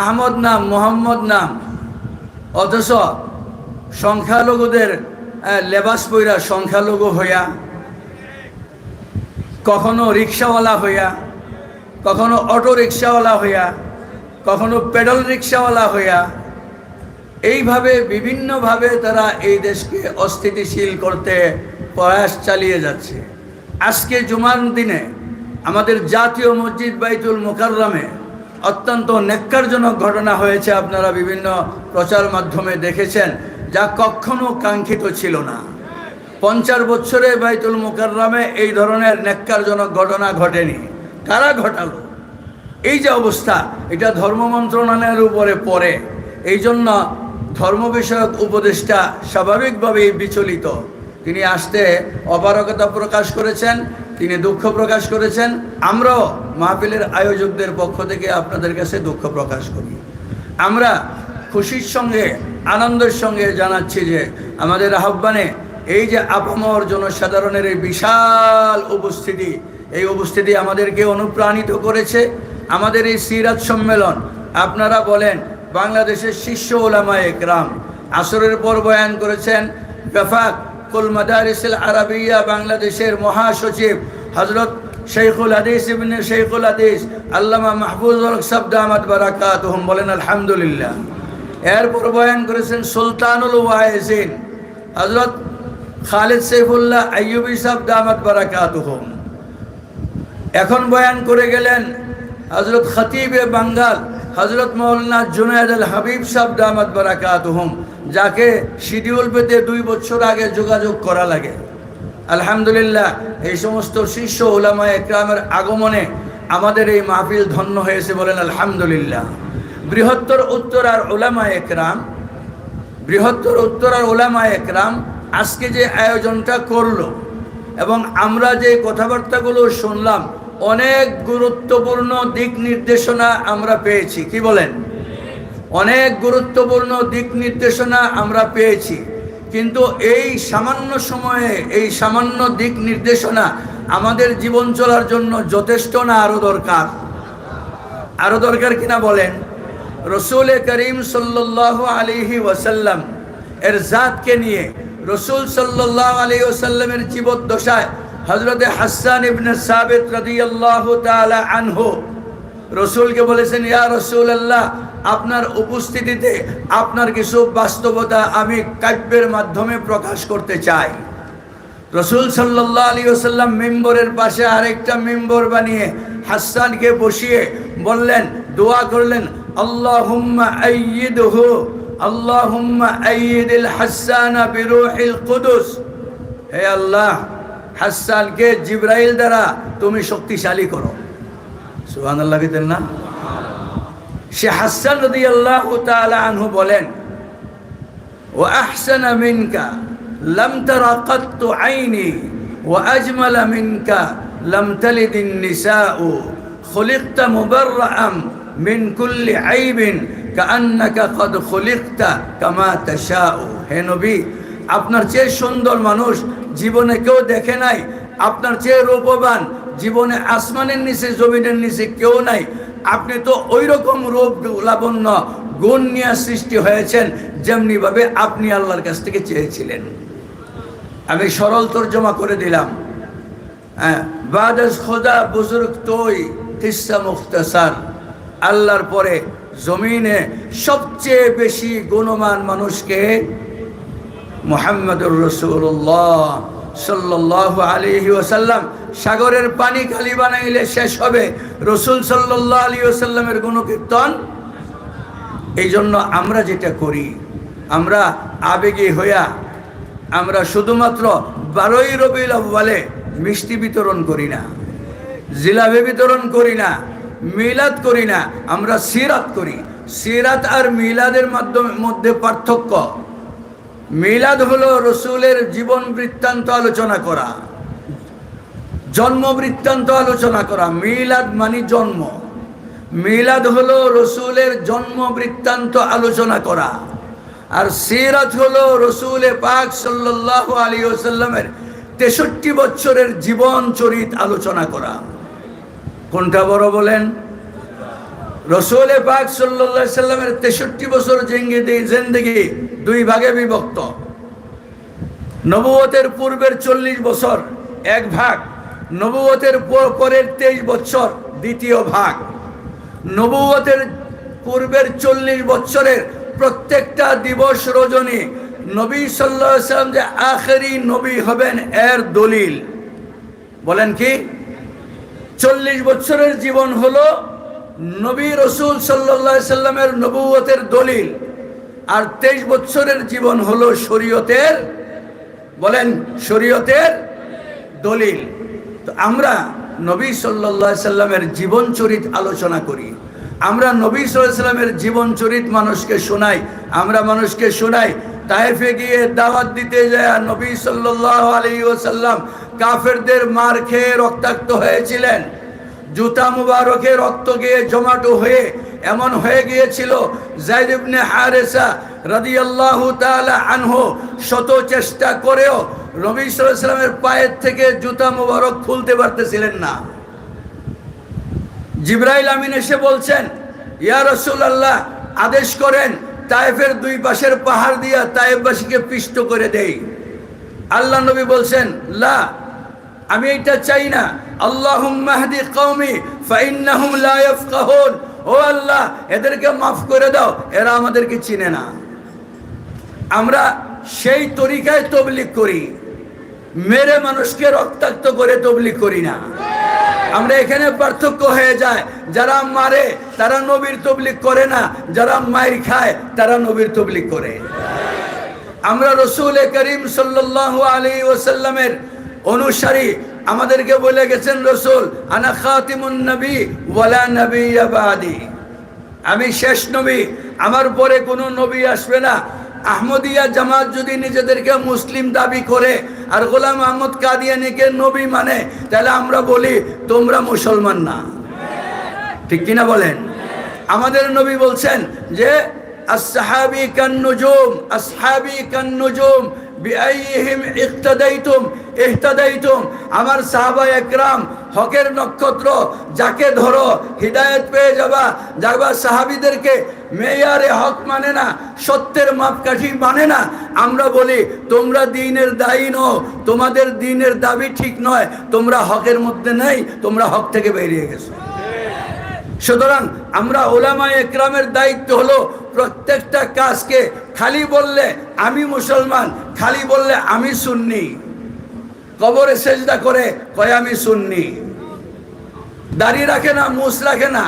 আহমদ নাম, মোহাম্মদ নাম, অথচ সংখ্যালঘুদের লেবাস পইরা সংখ্যালঘু হইয়া, কখনো রিক্সাওয়ালা হইয়া, কখনো অটো রিক্সাওয়ালা হইয়া, কখনো পেডল রিক্সাওয়ালা হইয়া, এইভাবে বিভিন্নভাবে তারা এই দেশকে অস্থিতিশীল করতে প্রয়াস চালিয়ে যাচ্ছে। আজকে জুমার দিনে আমাদের জাতীয় মসজিদ বাইতুল মোকাররমে অত্যন্ত নেক্কারজনক ঘটনা হয়েছে, আপনারা বিভিন্ন প্রচার মাধ্যমে দেখেছেন, যা কখনো কাঙ্ক্ষিত ছিল না। পঞ্চাশ বছরে বাইতুল মোকাররমে এই ধরনের নেক্কারজনক ঘটনা ঘটেনি। কারা ঘটালো? এই যে অবস্থা, এটা ধর্ম মন্ত্রণালয়ের উপরে পড়ে। এই জন্য ধর্ম বিষয়ক উপদেষ্টা স্বাভাবিকভাবেই বিচলিত। তিনি আসতে অপারগতা প্রকাশ করেছেন, তিনি দুঃখ প্রকাশ করেছেন। আমরাও মাহফিলের আয়োজকদের পক্ষ থেকে আপনাদের কাছে দুঃখ প্রকাশ করি। আমরা খুশির সঙ্গে, আনন্দের সঙ্গে জানাচ্ছি যে আমাদের আহ্বানে এই যে আপামর জনসাধারণের এই বিশাল উপস্থিতি, এই উপস্থিতি আমাদেরকে অনুপ্রাণিত করেছে। আমাদের এই সিরাত সম্মেলন, আপনারা বলেন, বাংলাদেশের শীর্ষ ওলামায়ে একরাম। আসরের পর বয়ান করেছেন বেফাক কুল মাদারিসিল আরবিয়া বাংলাদেশের মহাসচিব হজরত শেখুল হাদিস ইবনে শেখুল হাদিস, আল্লামা মাহফুজুল সাবদা আহমদ বারাকাত বলেন, আলহামদুলিল্লাহ। এরপর বয়ান করেছেন, সুলতানুল ওয়াইসিন। হজরত খালিদ সৈফুল্লাহ আইয়ুবি সাহ দামাত বারাকাত এখন বয়ান করে গেলেন হজরত খতিবে বাঙ্গাল হজরত মৌলানা জুনায়দ আল হাবিব সাহ দামাত বারাকাত যাকে শিডিউল পেতে দুই বছর আগে যোগাযোগ করা লাগে। আলহামদুলিল্লাহ, এই সমস্ত শীর্ষ ওলামা একরামের আগমনে আমাদের এই মাহফিল ধন্য হয়েছে বলেন আলহামদুলিল্লাহ। বৃহত্তর উত্তরার ওলামা একরাম, বৃহত্তর উত্তরার ওলামা একরাম আজকে যে আয়োজনটা করল এবং আমরা যে কথাবার্তাগুলো শুনলাম, অনেক গুরুত্বপূর্ণ দিক নির্দেশনা আমরা পেয়েছি। কি বলেন? অনেক গুরুত্বপূর্ণ দিক নির্দেশনা আমরা পেয়েছি। কিন্তু এই সামান্য সময়ে, এই সামান্য দিক নির্দেশনা আমাদের জীবন চলার জন্য যথেষ্ট না আরও দরকার? আরও দরকার কিনা বলেন? রসুল করিম সাল্লাহ আলিহি ওয়াসাল্লাম এর জাতকে নিয়ে, রসুল সাল্লাহ আলী ওসাল্লামের জীবদ্দশায় হজরতে হাসান ইবনে সাবেত রাদিয়াল্লাহু তাআলা আনহু রসুলকে বলেছেন, ইয়া রসুল আল্লাহ আপনার উপস্থিতিতে আপনার কিছু বাস্তবতা আমি কাব্যের মাধ্যমে প্রকাশ করতে চাই। রসুল সাল্লাহ আলী ওসাল্লাম মেম্বরের পাশে আরেকটা মেম্বর বানিয়ে হাসানকে বসিয়ে বললেন, দোয়া করলেন আল্লাহ হুম্মা আইয়িদহু আল্লাহ হুম্মা হে আল্লাহ, হাসানকে জিব্রাইল দ্বারা তুমি শক্তিশালী করো। সুহান আল্লাহ দিতেন না সে হাসান রদি আল্লাহ আনহু বলেন ও আহসানা মিনকা لم تر قط عيني وأجمل منك لم تلد النساء خلقت مبرأ من كل عيب كأنك قد خلقت كما تشاء হে নবী আপনার চেয়ে সুন্দর মানুষ জীবনে কেউ দেখে নাই আপনার চেয়ে রূপবান জীবনে আসমানের নিচে, জমিনের নিচে কেউ নাই। আপনি তো ওই রকম রূপ লাবণ্য গুণ নিয়ে সৃষ্টি হয়েছেন, যেমনিভাবে আপনি আল্লাহর কাছ থেকে চেয়েছিলেন। আমি সরল তর্জমা করে দিলাম। হ্যাঁ খোদা বুজুর্গ তৈ কিসা মুখতাসার। আল্লাহর পরে জমিনে সবচেয়ে বেশি গুণমান মানুষকে মোহাম্মদুর রসুল্লাহ সাল্লাহ আলিহি সাগরের পানি খালি বানাইলে শেষ হবে। রসুল সাল্লাহ আলী ওসাল্লামের গুণকীর্তন। এই জন্য আমরা যেটা করি, আমরা আবেগে হইয়া, আমরা শুধুমাত্র বারোই রবিউল আব্বালে মিষ্টি বিতরণ করি না, জিলাপি বিতরণ করি না, মিলাদ করি না, আমরা সিরাত করি। সিরাত আর মিলাদের মাধ্যমে, মধ্যে পার্থক্য। মিলাদ হলো রসুলের জীবন বৃত্তান্ত আলোচনা করা। জন্ম বৃত্তান্ত আলোচনা করা, মিলাদ মানে জন্ম। মিলাদ হলো রসুলের জন্ম বৃত্তান্ত আলোচনা করা। আর সিরাত হলো রসুল পাক সাল্লাহ আলী ওসাল্লামের তেষট্টি বছরের জীবন চরিত আলোচনা করা। কোনটা বড় বলেন? রসুল পাক সাল্লা সাল্লামের তেষট্টি বছর জেঙ্গে জেন্দেগি দুই ভাগে বিভক্ত। নবুয়তের পূর্বের চল্লিশ বছর, এক ভাগ। নবুয়তের পর- পরের তেইশ বছর দ্বিতীয় ভাগ। নবুয়তের পূর্বের চল্লিশ বছরের প্রত্যেকটা দিবস রজনী। নবী সাল্লাম যে আখেরি নবী হবেন এর দলিল। বলেন কি? চল্লিশ বছরের জীবন হলো নবী রসুল সাল্লাহ সাল্লামের নবুয়তের দলিল। আর তেইশ বছরের জীবন হলো শরীয়তের বলেন, শরীয়তের দলিল। তো আমরা নবী সাল্লাহ সাল্লামের জীবন চরিত আলোচনা করি। আমরা নবী সাল্লামের জীবন চরিত মানুষকে শোনাই। আমরা মানুষকে শোনাই তাইফে গিয়ে দাওয়াত দিতে যায় নবী সাল্লাহ আলী ওসাল্লাম কাফেরদের মার খেয়ে রক্তাক্ত হয়েছিলেন। জুতা মুবারকে রক্ত গিয়ে জমাটো হয়ে এমন হয়ে গিয়েছিল, জাইদ ইবনে হারেসা রাদিয়াল্লাহু তাআলা আনহু শত চেষ্টা করেও নবী সাল্লামের পায়ের থেকে জুতা মোবারক খুলতে পারতেছিলেন না। জিব্রাইল আমিন এসে বলছেন, ইয়া রাসূলুল্লাহ, আদেশ করেন, তায়েফের দুই পাশের পাহাড় দিয়া তায়েফবাসীকে পিষ্ট করে দেই। আল্লাহ নবী বলছেন, লা, আমি এটা চাই না। আল্লাহুম মাহদি কওমি ফাইন্নাহুম লা ইয়াফকাহুন। ও আল্লাহ, এদেরকে মাফ করে দাও, এরা আমাদেরকে চিনে না। আমরা সেই তরিকায় তবলিগ করি। মেরে মানুষকে রক্তাক্ত করে তবলিগ করি না। আমরা এখানে পার্থক্য হয়ে যায়, যারা মারে তারা নবীর তবলিক করে না, যারা মায়ের খায় তারা নবীর তবলিক করে। আমরা রসুল করিম সাল্লাহ আলী ওসাল্লামের অনুসারী, আমাদেরকে বলে গেছেন রসুল, আনা খাতিমুন নবী ওয়ালা নবী আবাদি আমি শেষ নবী, আমার পরে কোনো নবী আসবে না। আহমদিয়া জামাত যদি নিজেদেরকে মুসলিম দাবি করে আর গোলাম আহমদ কাদিয়ানিকে নবী মানে তাহলে আমরা বলি তোমরা মুসলমান না। ঠিক কিনা বলেন? আমাদের নবী বলছেন যে বিআইহিম আমার সাহাবা একরাম, হকের নক্ষত্র, যাকে ধরো, হিদায়ত পেয়ে যাবা যাবা সাহাবিদেরকে মেয়ারে হক মানে না, সত্যের মাপকাঠি মানে না। আমরা বলি, তোমরা দিনের দায়ী নও, তোমাদের দিনের দাবি ঠিক নয়, তোমরা হকের মধ্যে নেই, তোমরা হক থেকে বেরিয়ে গেছো। সুতরাং আমরা ওলামা একরামের দায়িত্ব হলো, প্রত্যেকটা কাজকে খালি বললে আমি মুসলমান, খালি বললে আমি সুন্নি। কবরে সেজদা করে কয়, আমি সুন্নি। দাড়ি রাখে না মুস রাখে না।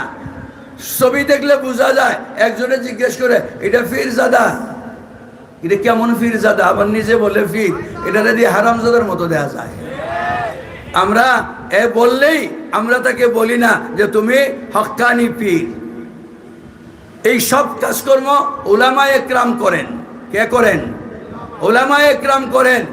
ছবি দেখলে বোঝা যায়, একজনে জিজ্ঞেস করে, এটা ফিরজাদা? এটা কেমন ফিরজাদা? আবার নিজে বলে, ফির। এটা দিয়ে হারামজাদার মতো দেয়া যায়। আমরা এ বললেই আমরা তাকে বলি না যে, তুমি হক্কানি পীর। এই সব কাজকর্ম ওলামা একরাম করেন। কে করেন? ওলামা একরাম করেন।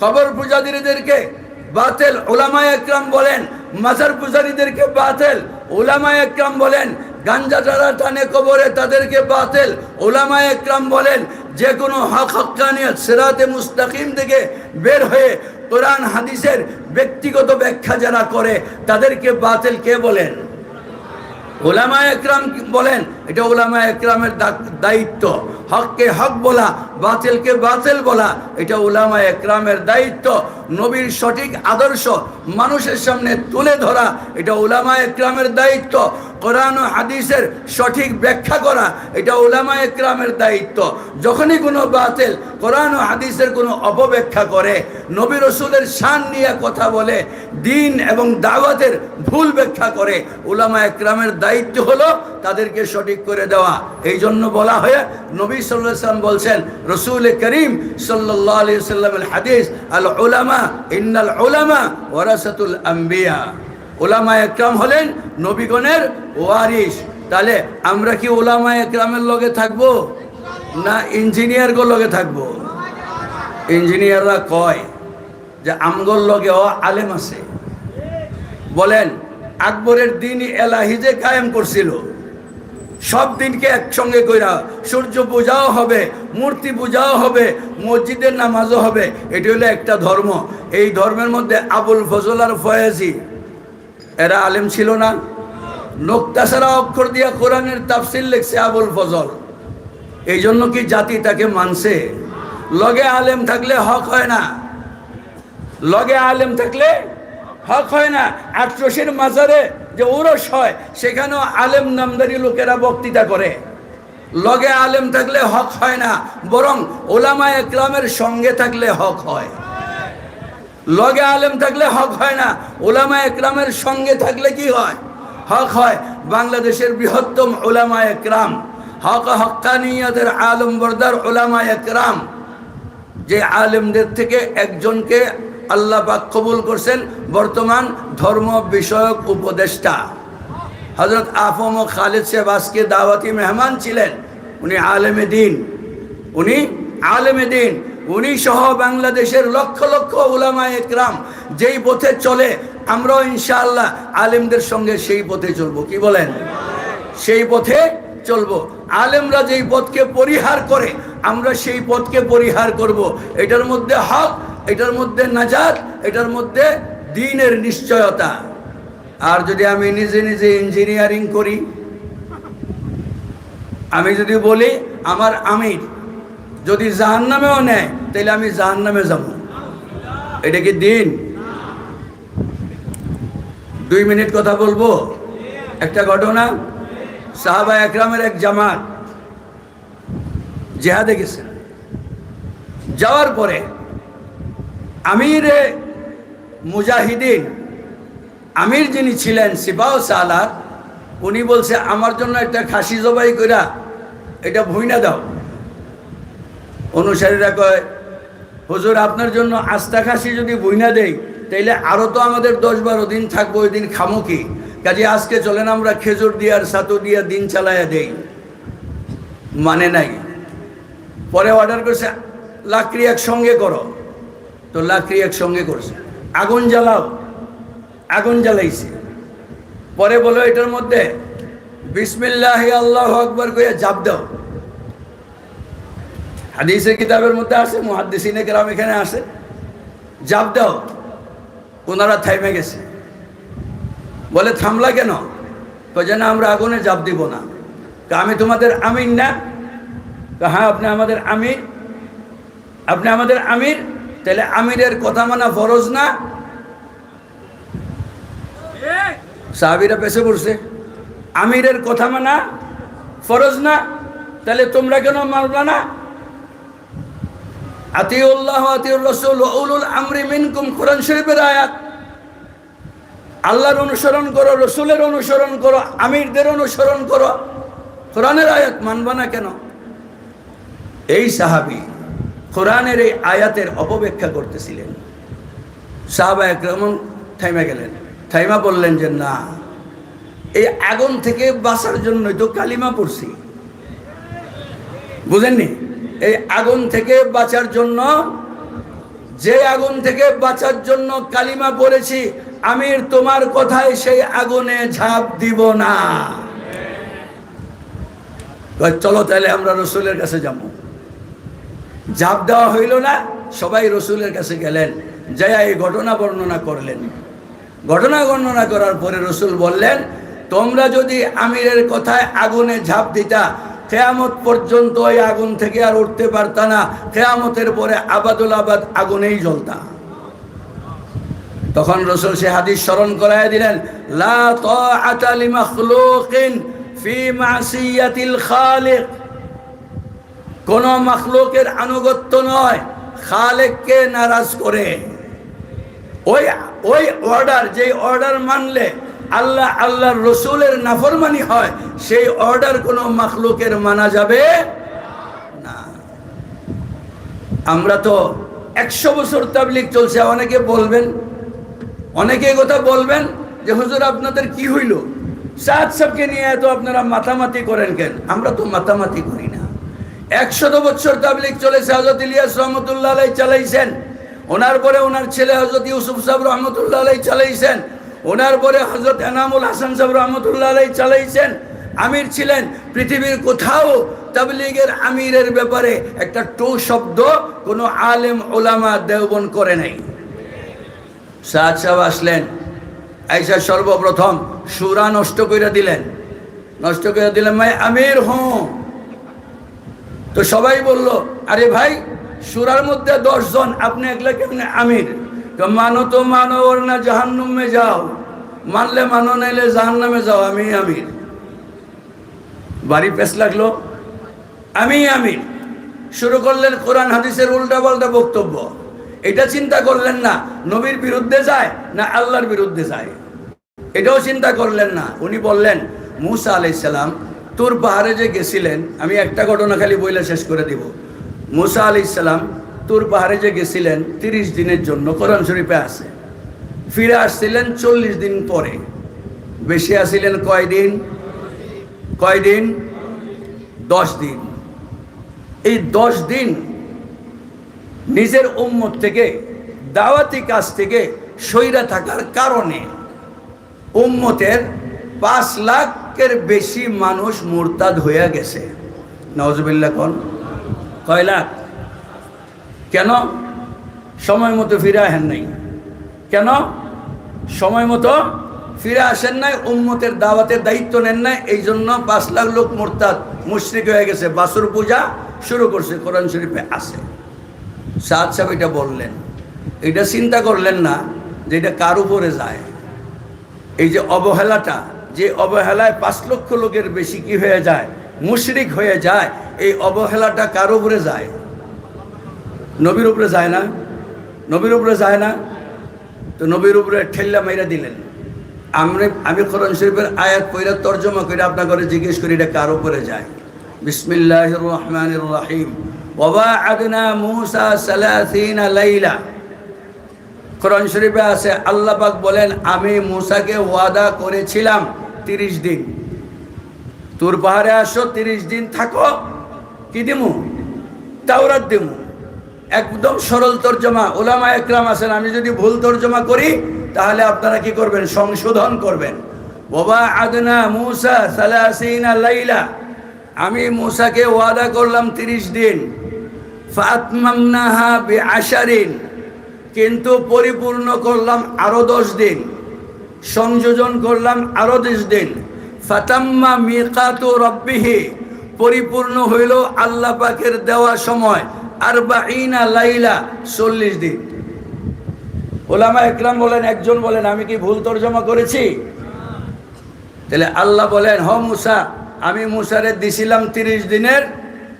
কবর পূজারীদেরকে বাতেল। ওলামা একরাম বলেন, মাজার পূজারীদেরকে বাতেল। ওলামা একরাম বলেন, গাঞ্জা যারা টানে কবরে তাদেরকে বাতেল। ওলামা একরাম বলেন, যে কোনো হক হক্কানিয়ত সেরাতে মুস্তাকিম থেকে বের হয়ে কোরআন, হাদিসের ব্যক্তিগত ব্যাখ্যা যারা করে, তাদেরকে বাতিল কে বলেন? ওলামা একরাম বলেন এটা ওলামা একরামের দায়িত্ব। হককে হক বলা, বাতিলকে বাতিল বলা, এটা ওলামা একরামের দায়িত্ব। নবীর সঠিক আদর্শ মানুষের সামনে তুলে ধরা, এটা ওলামা একরামের দায়িত্ব। কোরআন ও হাদিসের সঠিক ব্যাখ্যা করা, এটা ওলামা একরামের দায়িত্ব। যখনই কোনো বাতিল কোরআন ও হাদিসের কোনো অপব্যাখ্যা করে, নবী রসুলের শান নিয়ে কথা বলে, দিন এবং দাওয়াতের ভুল ব্যাখ্যা করে ওলামা একরামের দায়িত্ব হলো তাদেরকে সঠিক করে দেওয়া। এই জন্য বলা হয়ে নবী সাল্লাম বলছেন, রসুল করিম সাল্লামের হাদিস আল ওলামা ইন্নাল ওলামা ওরাসাতুল আম্বিয়া। ওলামা একরাম হলেন নবীগণের ওয়ারিস তাহলে আমরা কি ওলামা একরামের লগে থাকব না ইঞ্জিনিয়ারগুলো লগে থাকব? ইঞ্জিনিয়াররা কয় যে আমগর লগে ও আলেম আছে। বলেন, আকবরের দিন এলাহিজে কায়েম করছিল সব দিনকে একসঙ্গে কইরা সূর্য পূজাও হবে, মূর্তি পূজাও হবে, মসজিদের নামাজও হবে। এটি হলো একটা ধর্ম। এই ধর্মের মধ্যে আবুল ফজল আর ফয়াজি, এরা আলেম ছিল না। নোক্তা ছাড়া অক্ষর দিয়া কোরআনের তাফসিল লিখছে আবুল ফজল। এই জন্য কি জাতি তাকে মানছে? লগে আলেম থাকলে হক হয় না। লগে আলেম থাকলে হক হয় না। আট্রসের মাজারে যে ওরস হয়, সেখানেও আলেম নামদারি লোকেরা বক্তৃতা করে। লগে আলেম থাকলে হক হয় না, বরং ওলামা একরামের সঙ্গে থাকলে হক হয়। লগে আলেম থাকলে হক হয় না ওলামা একরামের সঙ্গে থাকলে কি হয়? হক হয় বাংলাদেশের বৃহত্তম ওলামা একরাম। হক হকানিয়াদের আলম বরদার ওলামা একরাম। যে আলেমদের থেকে একজনকে আল্লাহ পাক কবুল করছেন বর্তমান ধর্ম বিষয়ক উপদেষ্টা। হজরত আফম খালিদ সাহেব আজকে দাওয়াতি মেহমান ছিলেন। উনি আলেমে দিন। উনি আলেমে দিন। উনি সহ বাংলাদেশের লক্ষ লক্ষ উলামা একরাম। যেই পথে চলে, আমরাও ইনশাআল্লাহ আলেমদের সঙ্গে সেই পথে চলবো। কি বলেন? সেই পথে চলবো। আলেমরা যেই পথকে পরিহার করে, আমরা সেই পথকে পরিহার করব। এটার মধ্যে হক এটার মধ্যে নাজাদ এটার মধ্যে দিনের নিশ্চয়তা। আর যদি আমি নিজে নিজে ইঞ্জিনিয়ারিং করি, আমি যদি বলি, আমার আমির যদি জাহান নামেও নেয়, তাহলে আমি জাহান নামে যাব। এটা কি দিন? দুই মিনিট কথা বলব? একটা ঘটনা, সাহাবা একরামের এক জামাত জেহাদে গেছেন যাওয়ার পরে আমিরে মুজাহিদিন, আমির যিনি ছিলেন, সিপাহ সালার উনি বলছে, আমার জন্য একটা খাসি জবাই কইরা এটা ভুইনা দাও। অনুসারীরা কয়, হুজুর, আপনার জন্য আস্থা খাসি যদি ভুইনা দেই, তাইলে আরও তো আমাদের দশ বারো দিন থাকব, ওই দিন খামো কি? কাজে আজকে চলেন আমরা খেজুর দিয়ে আর সাতু দিয়ে দিন চালাইয়া দেই। মানে নাই। পরে অর্ডার করছে, লাকড়ি একসঙ্গে করো। তো লাকড়ি একসঙ্গে করছে। আগুন জ্বালাও। আগুন জ্বালাইছে। পরে বলো এটার মধ্যে, বিসমিল্লাহ আল্লাহ আকবর করে জাপ দাও। হাদিসের কিতাবের মধ্যে আছে, মুহাদ্দিসিনে কেরাম এখানে আসে জাপ দাও। ওনারা থাইমে গেছে। বলে, থামলা কেন? তো যেন আমরা আগুনে জাপ দিব না। আমি তোমাদের আমির না? হ্যাঁ আপনি আমাদের আমির। আপনি আমাদের আমির তাহলে আমিরের কথা মানা ফরজ না? সাহাবিরা পেছে পড়ছে। আমিরের কথা মানা ফরজ না? তাহলে তোমরা কেন মানবা না? আতিউল্লাহ আতিউর রসুল উলুল আমরি মিনকুম, কোরআন শরীফের আয়াত। আল্লাহর অনুসরণ করো, রসুলের অনুসরণ করো, আমিরদের অনুসরণ করো। কোরআনের আয়াত মানবা না কেন? এই সাহাবি কোরআনের এই আয়াতের অপব্যাখ্যা করতেছিলেন। সাহাবা একরমন থাইমা গেলেন। থাইমা বললেন যে, না, এই আগুন থেকে বাঁচার জন্যই তো কালিমা পড়ছি। বুঝেননি? এই আগুন থেকে বাঁচার জন্য, যে আগুন থেকে বাঁচার জন্য কালিমা পড়েছি, আমির তোমার কথায় সেই আগুনে ঝাঁপ দিব না। চলো তাহলে আমরা রসুলের কাছে যাব। ঝাঁপ দেওয়া হইল না, সবাই রসুলের কাছে গেলেন। যাইয়া এই ঘটনা বর্ণনা করলেন। ঘটনা বর্ণনা করার পরে রসুল বললেন, তোমরা যদি আমিরের কথায় আগুনে ঝাঁপ দিতা, কেয়ামত পর্যন্ত ওই আগুন থেকে আর উঠতে পারতা না। কেয়ামতের পরে আবাদুল আবাদ আগুনেই জ্বলতা। তখন রসুল সে হাদিস স্মরণ করায় দিলেন, লা তাআতা লিমাখলুকিন ফি মাসিয়াতিল খালিক। কোন মখলুকের আনুগত্য নয়। খালেককে নারাজ করে। ওই ওই অর্ডার যেই অর্ডার মানলে আল্লাহ আল্লাহর রসুলের নাফরমানি হয়, সেই অর্ডার কোনো মখলুকের মানা যাবে না। আমরা তো একশো বছর তাবলিক চলছে, অনেকে বলবেন, অনেকে কথা বলবেন যে, হুজুর, আপনাদের কি হইল? সাত নিয়ে এত আপনারা মাতামাতি করেন কেন? আমরা তো মাতামাতি করি একশত বছর তাবলিক চলেছে হজরত ইলিয়াস রহমতুল্লাহ আলাই চালাইছেন। ওনার পরে ওনার ছেলে হজরত ইউসুফ সাহেব রহমতুল্লাহ আলাই চালাইছেন। ওনার পরে হজরত এনামুল হাসান সাহেব রহমতুল্লাহ আলাই চালাইছেন। আমির ছিলেন পৃথিবীর কোথাও তাবলিগের আমিরের ব্যাপারে একটা টু শব্দ কোনো আলেম ওলামা দেওবন করে নাই। সাদ সাহেব আসলেন আইসা সর্বপ্রথম সুরা নষ্ট করে দিলেন। নষ্ট করে দিলেন, মাই আমির হুঁ তো সবাই বলল, আরে ভাই, সুরার মধ্যে দশ জন আপনি একলা কেমনে? আমির, তো মানো তো, মানো ওর না জাহান্নুমে যাও। মানলে মানো, নাইলে জাহান্নামে যাও। আমি আমির। বাড়ি পেস লাগল। আমি আমির। শুরু করলেন কোরআন, হাদিসের উল্টা পাল্টা বক্তব্য। এটা চিন্তা করলেন না, নবীর বিরুদ্ধে যায় না আল্লাহর বিরুদ্ধে যায়। এটাও চিন্তা করলেন না। উনি বললেন, মুসা আলাইসাল্লাম তোর পাহাড়ে যে গেছিলেন, আমি একটা ঘটনা খালি বইলে শেষ করে দিব। মুসা আলাইসাল্লাম তোর পাহাড়ে যে গেছিলেন, তিরিশ দিনের জন্য, কোরআন শরীফে আছে। ফিরে আসছিলেন চল্লিশ দিন পরে। বেশি আসিলেন কয়দিন? কয়দিন? দশ দিন। এই দশ দিন নিজের উম্মত থেকে, দাওয়াতি কাজ থেকে সইরা থাকার কারণে উম্মতের পাঁচ লাখের বেশি মানুষ মোরতাদ হইয়া গেছে। নওয়াজবিল্লা কন? কয় লাখ? কেন? সময় মতো ফিরে আসেন নাই। কেন? সময় মতো ফিরে আসেন নাই, উম্মতের দাওয়াতের দায়িত্ব নেন নাই, এই জন্য পাঁচ লাখ লোক মোরতাদ, মুশ্রিক হয়ে গেছে। বাসুর পূজা শুরু করছে, কোরআন শরীফে আছে। সাদ সাহেব এটা বললেন। এটা চিন্তা করলেন না যে এটা কার উপরে যায়। এই যে অবহেলাটা যে অবহেলায় পাঁচ লক্ষ লোকের বেশি কি হয়ে যায়? মুশরিক হয়ে যায়, এই অবহেলাটা কার উপরে যায়? নবীর উপরে যায় না? নবীর উপরে যায় না? তো নবীর উপরে ঠেল্লা মাইরা দিলেন। আমি আমি কোরআন শরীফের আয়াত পয়রা তর্জমা করে আপনার ঘরে জিজ্ঞেস করি, এটা কার উপরে যায়? বিসমিল্লাহ রহমান রহিম ওবা আদনা মুসা লাইলা শরীফে আছে, আল্লাহ পাক বলেন, আমি মুসাকে ওয়াদা করেছিলাম। তিরিশ দিন। তোর পাহাড়ে আসো, তিরিশ দিন থাকো। কি দিমু? তাওরাত দিমু। একদম সরল তর্জমা ওলামা একরাম আছেন। আমি যদি ভুল তর্জমা করি, তাহলে আপনারা কি করবেন? সংশোধন করবেন। বাবা আদনা মুসা সালাসিনা লাইলা। আমি মুসাকে ওয়াদা করলাম তিরিশ দিন। ফাতমামনাহা বে কিন্তু পরিপূর্ণ করলাম আরও দশ দিন। সংযোজন করলাম আরও দশ দিন। ফাতাম্মা মিকাতু রব্বিহি, পরিপূর্ণ হইল আল্লাহ পাকের দেওয়া সময় আর বাইনা লাইলা চল্লিশ দিন। ওলামা একরাম বলেন, একজন বলেন, আমি কি ভুল তর্জমা করেছি? তাহলে আল্লাহ বলেন, হ মুসা, আমি মুসারে দিছিলাম তিরিশ দিনের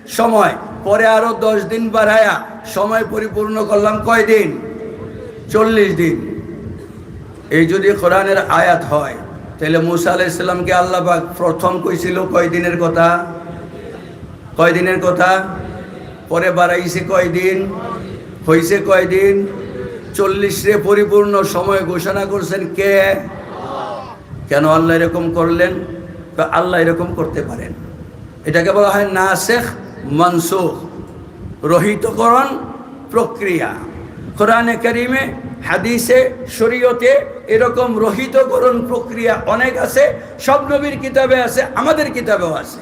সময়, পরে আরও দশ দিন বাড়ায়া সময় পরিপূর্ণ করলাম কয় দিন? চল্লিশ দিন। এই যদি কোরআনের আয়াত হয়, তাহলে মুসা আলাইসাল্লামকে আল্লাহ পাক প্রথম কইছিল কয় দিনের কথা? কয় দিনের কথা? পরে বাড়াইছে কয়দিন? হয়েছে কয়দিন? চল্লিশে পরিপূর্ণ সময় ঘোষণা করছেন কে? কেন আল্লাহ এরকম করলেন? আল্লাহ এরকম করতে পারেন। এটাকে বলা হয় নাসেখ মনসুখ, রহিতকরণ প্রক্রিয়া। কোরআনে করিমে হাদিসে, শরীয়তে এরকম রহিতকরণ প্রক্রিয়া অনেক আছে, সব নবীর কিতাবে আছে, আমাদের কিতাবেও আছে।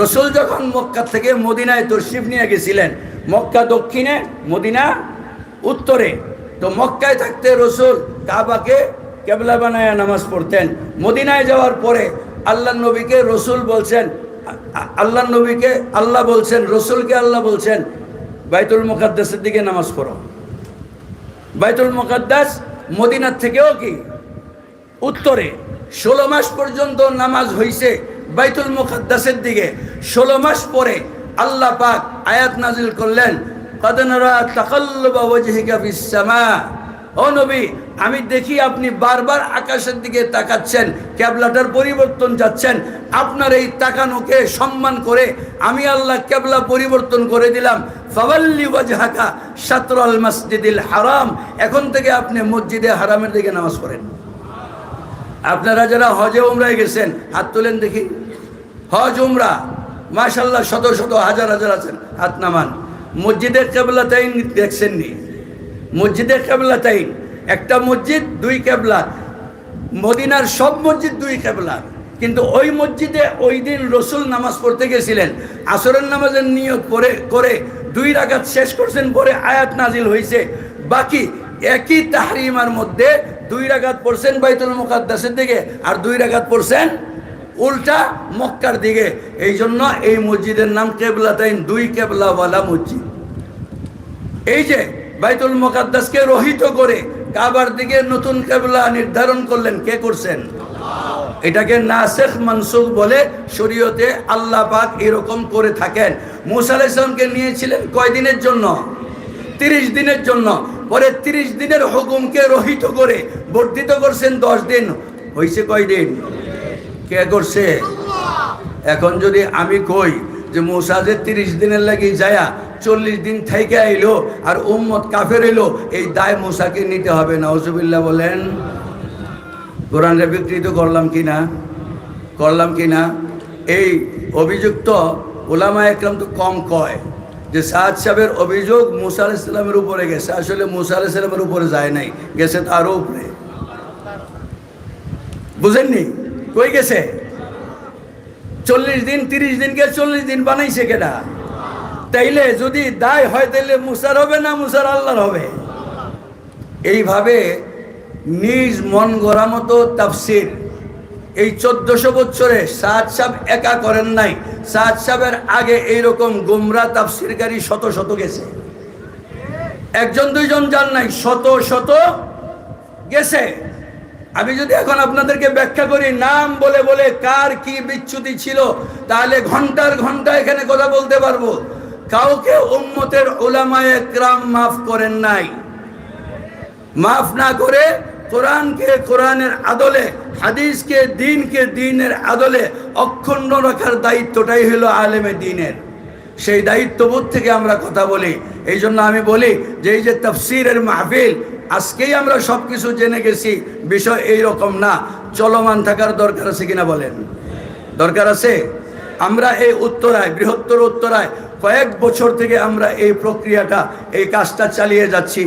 রসুল যখন মক্কা থেকে মদিনায় তশরিফ নিয়ে গেছিলেন, মক্কা দক্ষিণে, মদিনা উত্তরে, তো মক্কায় থাকতে রসুল কাবাকে কেবলা বানায় নামাজ পড়তেন। মদিনায় যাওয়ার পরে আল্লাহ নবীকে রসুল বলছেন, আল্লাহ নবীকে আল্লাহ বলছেন, রসুলকে আল্লাহ বলছেন, বাইতুল মুকাদ্দাসের দিকে নামাজ পড়ো। বাইতুল মুকাদ্দাস মদিনার থেকেও কি? উত্তরে, ষোলো মাস পর্যন্ত নামাজ হইছে বাইতুল মুখাদ্দাসের দিকে। ষোলো মাস পরে আল্লাহ পাক আয়াত নাজিল করলেন কদনরা তাকাল্লুবা ওয়াজহিকা ফিস সামা। ও নবী আমি দেখি আপনি বারবার আকাশের দিকে তাকাচ্ছেন, ক্যাবলাটার পরিবর্তন যাচ্ছেন। আপনার এই তাকানোকে সম্মান করে আমি আল্লাহ ক্যাবলা পরিবর্তন করে দিলাম। ফাওয়াল্লি ওয়াজহাকা শাতরাল মসজিদিল হারাম। এখন থেকে আপনি মসজিদে হারামের দিকে নামাজ পড়েন। আপনারা যারা হজে উমরায় গেছেন, হাত তোলেন দেখি। হজ, উমরা মাশাল্লাহ শত শত হাজার হাজার আছেন, হাত নামান। মসজিদের কেবলা তাইন দেখছেননি? মসজিদের কেবলা তাইন একটা মসজিদ, দুই কেবলা। মদিনার সব মসজিদ, দুই কেবলা। কিন্তু ওই মসজিদে ওই দিন রসুল নামাজ পড়তে গেছিলেন। আসরের নামাজের নিয়ত পরে করে দুই রাগাত শেষ করছেন পরে আয়াত নাজিল হয়েছে বাকি একই তাহরিমার মধ্যে দুই রাগাত পড়ছেন বাইতুল মুকাদ্দাসের দিকে আর দুই রাগাত পড়ছেন উল্টা মক্কার দিকে। এই জন্য এই মসজিদের নাম কেবলাতাইন, দুই কেবলাওয়ালা মসজিদ। এই যে বাইতুল মুকাদ্দাসকে রহিত করে কাবার দিকে নতুন কেবলা নির্ধারণ করলেন, কে করছেন? এটাকে নাসেখ মনসুখ বলে শরীয়তে আল্লাহ পাক এরকম করে থাকেন। মুসা নিয়েছিলেন কয় দিনের জন্য? তিরিশ দিনের জন্য। পরে তিরিশ দিনের হুকুমকে রহিত করে বর্ধিত করছেন দশ দিন। হয়েছে কয় দিন? কে করছে? এখন যদি আমি কই যে মুসা যে তিরিশ দিনের লাগি যায়া চল্লিশ দিন থেকে আইলো আর উম্মত কাফের এলো এই দায় মুসাকে নিতে হবে না। হজুবিল্লাহ বলেন কোরআনরে বিকৃত করলাম কি না করলাম কি না এই অভিযুক্ত ওলামা একরাম তো কম কয় যে সাদ সাহেবের অভিযোগ মুসা ইসলামের উপরে গেছে। আসলে মুসা ইসলামের উপরে যায় নাই, গেছে তারও উপরে। বুঝেননি? কই গেছে? চল্লিশ দিন, তিরিশ দিনকে চল্লিশ দিন বানাইছে কেটা তাইলে যদি দায় হয়, তাইলে মুসার হবে না মুসার আল্লাহর হবে? এইভাবে নিজ মন গড়া মতো তাফসির। এই চোদ্দশো বছরে সাদ সাহেব একা করেন নাই। সাদ সাহেবের আগে এইরকম গোমরা তাফসিরকারী শত শত গেছে। একজন, দুইজন যান নাই, শত শত গেছে। আমি যদি এখন আপনাদেরকে ব্যাখ্যা করি, নাম বলে বলে কার কি বিচ্যুতি ছিল, তাহলে ঘণ্টার ঘণ্টা এখানে কথা বলতে পারব। কাউকে উম্মতের ওলামায়ে ক্রাম মাফ করেন নাই। মাফ না করে কোরআনকে কোরআনের আদলে, হাদিসকে দিনকে দিনের আদলে অক্ষুণ্ণ রাখার দায়িত্বটাই হলো আলেমে দিনের। সেই দায়িত্ববোধ থেকে আমরা কথা বলি। এই জন্য আমি বলি যে এই যে তফসিরের মাহফিল আজকেই আমরা সব কিছু জেনে গেছি, বিষয় এই রকম না, চলমান থাকার দরকার আছে কিনা বলেন? দরকার আছে? আমরা এই উত্তরায়, বৃহত্তর উত্তরায় কয়েক বছর থেকে আমরা এই প্রক্রিয়াটা, এই কাজটা চালিয়ে যাচ্ছি।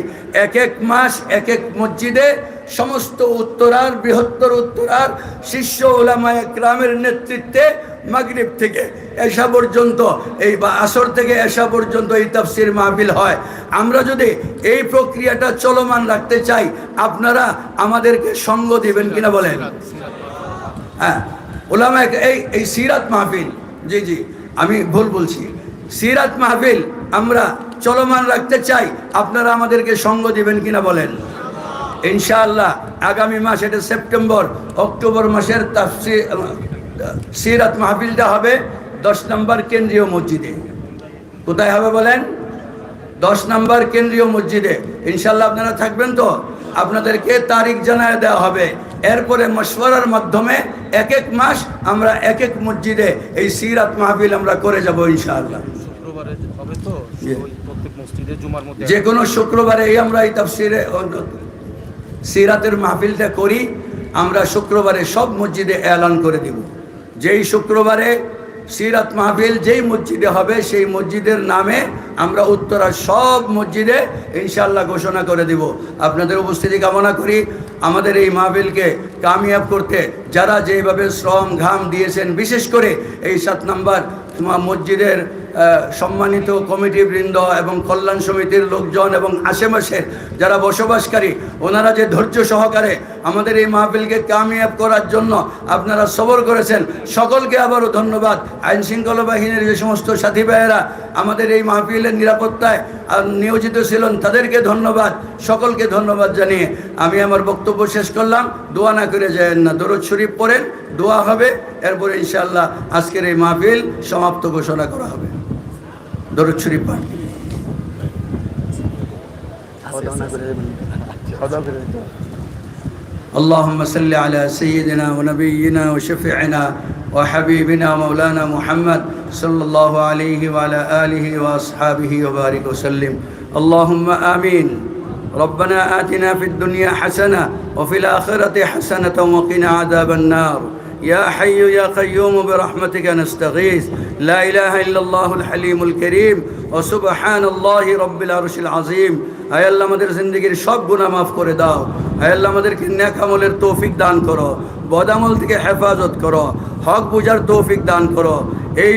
এক এক মাস, এক এক মসজিদে সমস্ত উত্তরার, বৃহত্তর উত্তরার শিষ্য ওলামায় গ্রামের নেতৃত্বে মাগরিব থেকে এসা পর্যন্ত, এই বা আসর থেকে এসা পর্যন্ত এই তাফসির মাহফিল হয়। আমরা যদি এই প্রক্রিয়াটা চলমান রাখতে চাই, আপনারা আমাদেরকে সঙ্গ দিবেন কিনা বলেন? হ্যাঁ ওলামা এই এই সিরাত মাহফিল, জি জি, আমি ভুল বলছি। সিরাত মাহফিল আমরা চলমান রাখতে চাই। আপনারা আমাদেরকে সঙ্গ দিবেন কিনা বলেন? ইনশাআল্লাহ আগামী মাস, এটা সেপ্টেম্বর, অক্টোবর মাসের সিরাত মাহফিলটা হবে দশ নম্বর কেন্দ্রীয় মসজিদে। কোথায় হবে বলেন? দশ নম্বর কেন্দ্রীয় মসজিদে। ইনশাল্লাহ আপনারা থাকবেন তো? আপনাদেরকে তারিখ জানায় দেওয়া হবে। এরপরে মশওয়ারার মাধ্যমে এক এক মাস আমরা এক এক মসজিদে এই সিরাত মাহফিল আমরা করে যাব ইনশাআল্লাহ। যে কোনো শুক্রবারে এই আমরা এই তাফসিরে সিরাতের মাহফিলটা করি আমরা শুক্রবারে সব মসজিদে এলান করে দিব। যেই শুক্রবারে সিরাত মাহফিল যেই মসজিদে হবে, সেই মসজিদের নামে আমরা উত্তরার সব মসজিদে ইনশাল্লাহ ঘোষণা করে দিব। আপনাদের উপস্থিতি কামনা করি, আমাদের এই মাহফিলকে কামিয়াব করতে যারা যেভাবে শ্রম ঘাম দিয়েছেন, বিশেষ করে এই সাত নাম্বার মসজিদের সম্মানিত কমিটি বৃন্দ এবং কল্যাণ সমিতির লোকজন এবং আশেপাশের যারা বসবাসকারী, ওনারা যে ধৈর্য সহকারে আমাদের এই মাহফিলকে কামিয়াব করার জন্য আপনারা সবর করেছেন, সকলকে আবারও ধন্যবাদ। আইন শৃঙ্খলা বাহিনীর যে সমস্ত সাথী ভাইয়েরা আমাদের এই মাহফিলের নিরাপত্তায় নিয়োজিত ছিলেন, তাদেরকে ধন্যবাদ, সকলকে ধন্যবাদ জানিয়ে আমি আমার বক্তব্য শেষ করলাম। দোয়া না করে যায় না, দরদ শরীফ পড়েন, দোয়া হবে, এরপরে ইনশাআল্লাহ আজকের এই মাহফিল সমাপ্ত ঘোষণা করা হবে। দরদ শরীফ পাঠ اللهم صل على سيدنا ونبينا وشفيعنا وحبيبنا مولانا محمد صلى الله عليه وعلى آله وأصحابه وبارك وسلم اللهم آمين ربنا آتنا في الدنيا حسنة وفي الآخرة حسنة وقنا عذاب النار يا حي يا قيوم برحمتك نستغيث لا إله إلا الله الحليم الكريم وسبحان الله رب العرش العظيم আয় আল্লাহ আমাদের জিন্দগির সব গুনাহ মাফ করে দাও আয় আল্লাহ আমাদেরকে ন্যাক আমলের তৌফিক দান করো বদামল থেকে হেফাজত করো হক বুঝার তৌফিক দান করো এই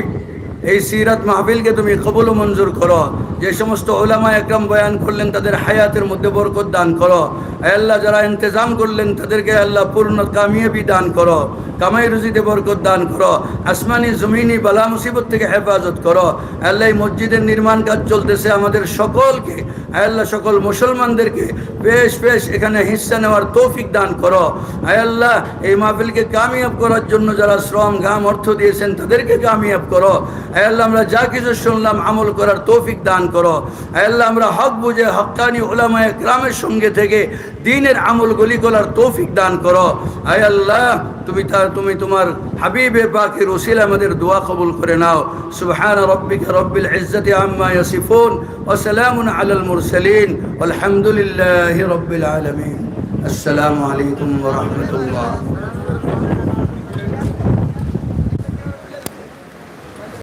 এই সিরাত মাহফিলকে তুমি কবুল ও মঞ্জুর করো যে সমস্ত ওলামা একরাম বয়ান করলেন তাদের হায়াতের মধ্যে বরকত দান করো আয় আল্লাহ যারা ইন্তজাম করলেন তাদেরকে আল্লাহ পূর্ণ কামিয়াবি দান করো কামাই রুজিতে বরকত দান করো। আসমানি জমিনি বালা মুসিবত থেকে হেফাজত করো। আল্লাহ এই মসজিদের নির্মাণ কাজ চলতেছে আমাদের সকলকে। আয় আল্লাহ সকল মুসলমানদেরকে বেশ বেশ এখানে হিস্সা নেওয়ার তৌফিক দান করো। আয় আল্লাহ এই মাহফিলকে কামিয়াব করার জন্য যারা শ্রম, ঘাম, অর্থ দিয়েছেন তাদেরকে কামিয়াব করো। আয়াল্লাহ আমরা যা কিছু শুনলাম আমল করার তৌফিক দান করো। আয় আল্লাহ আমরা হক বুঝে হকানি ওলামায় গ্রামের সঙ্গে থেকে দিনের আমলগুলি করার তৌফিক দান করো। আয়াল্লাহ তুমি তা তুমি তোমার হাবিবে পাকের ওসিল আমাদের দোয়া কবুল করে নাও। সুবহান রব্বিকা রব্বিল ইজ্জতি আম্মা ইয়াসিফুন ওয়া সালামুন আলাল মুরসালিন। আলহামদুলিল্লাহি রব্বিল আলামিন। আসসালামু আলাইকুম ওয়া রাহমাতুল্লাহ।